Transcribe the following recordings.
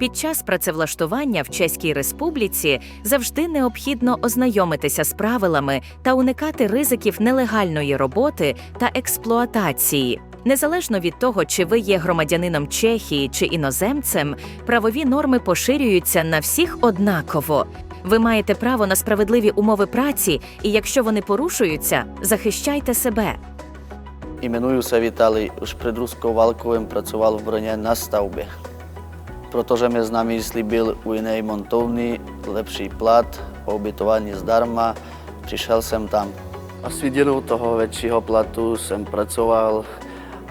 Під час працевлаштування в Чеській Республіці завжди необхідно ознайомитися з правилами та уникати ризиків нелегальної роботи та експлуатації. Незалежно від того, чи ви є громадянином Чехії чи іноземцем, правові норми поширюються на всіх однаково. Ви маєте право на справедливі умови праці, і якщо вони порушуються, захищайте себе. Іменую се Віталій. Ruskou válkou jsem pracoval v Brně na stavbě. Protože mě známý slíbil u jiné montovny lepší plat, ubytování zdarma, přišel jsem tam. A s viděnou toho většího platu jsem pracoval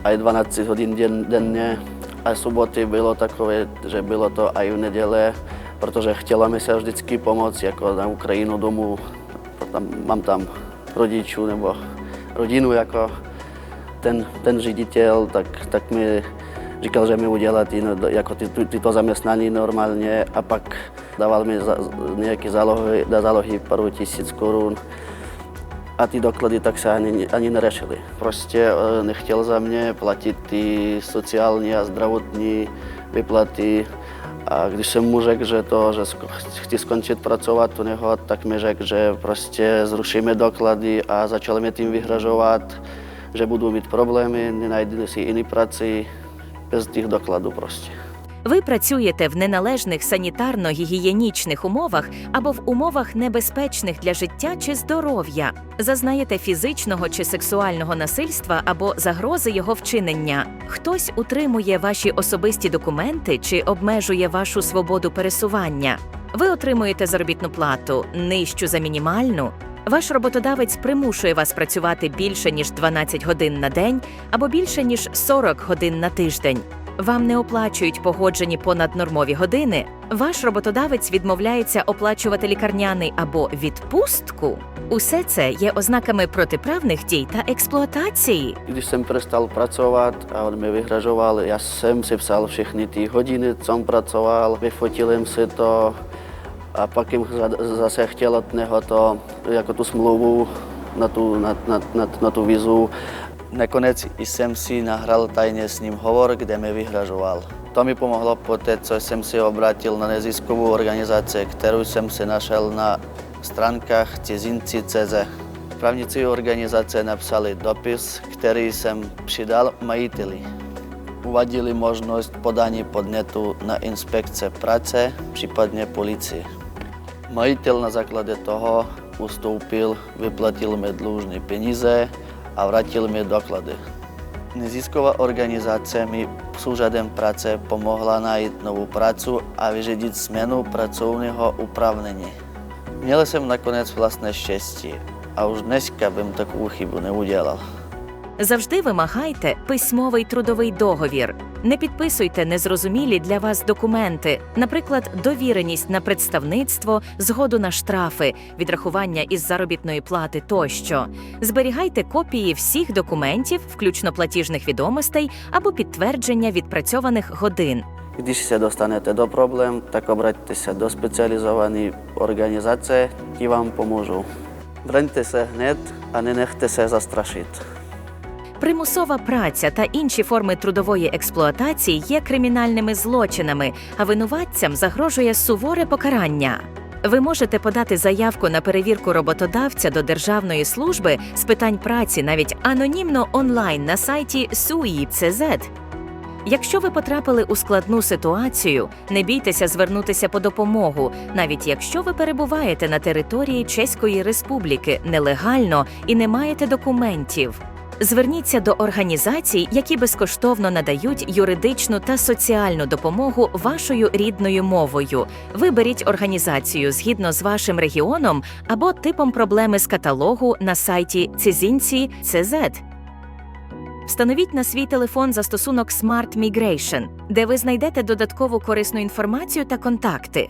aj 12 hodin den, denně. A soboty bylo takové, že bylo to aj v neděle, protože chtěla mi se vždycky pomoct jako na Ukrajinu domů. Tam, mám tam rodičů nebo rodinu jako ten, ten ředitel, tak, tak mi říkal, že mi udělá no, jako ty, ty, tyto zaměstnání normálně a pak dával mi za, nějaké zálohy, na zálohy pár tisíc korun. A ty doklady tak se ani, ani nerešily. Prostě eh, nechtěl za mě platit ty sociální a zdravotní vyplaty. A když jsem mu řekl, že to, že chci skončit pracovat u něho, tak mi řekl, že prostě zrušíme doklady a začal mi tím vyhražovat, že budu mít problémy, nenajdu si jiný práci bez těch dokladů prostě. Ви працюєте в неналежних санітарно-гігієнічних умовах або в умовах небезпечних для життя чи здоров'я, зазнаєте фізичного чи сексуального насильства або загрози його вчинення. Хтось утримує ваші особисті документи чи обмежує вашу свободу пересування. Ви отримуєте заробітну плату нижчу за мінімальну. Ваш роботодавець примушує вас працювати більше ніж 12 годин на день або більше ніж 40 годин на тиждень. Вам не оплачують погоджені понаднормові години. Ваш роботодавець відмовляється оплачувати лікарняний або відпустку. Усе це є ознаками протиправних дій та експлуатації. Pracovat a on mi vyhražoval, já jsem si psal všechny ty hodiny, co jsem pracoval, vyfotil jsem si to a pak jim za- zase chtěl od něho to, jako tu smlouvu na tu, na, na, na, na tu vizu. Nakonec jsem si nahrál tajně s ním hovor, kde mi vyhražoval. To mi pomohlo poté, co jsem se obrátil na neziskovou organizaci, kterou jsem si našel na stránkách cizinci.cz. Právníci organizace napsali dopis, který jsem přidal majiteli. Uvadili možnost podání podnětu na inspekce práce, případně policii. Majiteľ na základe toho ustúpil, vyplatil mi dlúžne peníze a vrátil mi doklady. Nezisková organizácia mi súřadem práce pomohla nájsť novú prácu a vyžiadiť smenu pracovného upravnenia. Měl som nakoniec vlastné šťastie a už dneska bym takú chybu neudělal. Завжди вимагайте письмовий трудовий договір. Не підписуйте незрозумілі для вас документи, наприклад, довіреність на представництво, згоду на штрафи, відрахування із заробітної плати тощо. Зберігайте копії всіх документів, включно платіжних відомостей або підтвердження відпрацьованих годин. Do problém, tak obraťte se do specializované organizace, ti vám pomůžou. Braňte se hned a nenechte se zastrašit. Примусова праця та інші форми трудової експлуатації є кримінальними злочинами, а винуватцям загрожує суворе покарання. Ви можете подати заявку на перевірку роботодавця до Державної служби з питань праці навіть анонімно онлайн на сайті SUI.CZ. Якщо ви потрапили у складну ситуацію, не бійтеся звернутися по допомогу, навіть якщо ви перебуваєте на території Чеської Республіки нелегально і не маєте документів. Зверніться до організацій, які безкоштовно надають юридичну та соціальну допомогу вашою рідною мовою. Виберіть організацію згідно з вашим регіоном або типом проблеми з каталогу на сайті Цизінці.CZ. Встановіть на свій телефон застосунок Smart Migration, де ви знайдете додаткову корисну інформацію та контакти.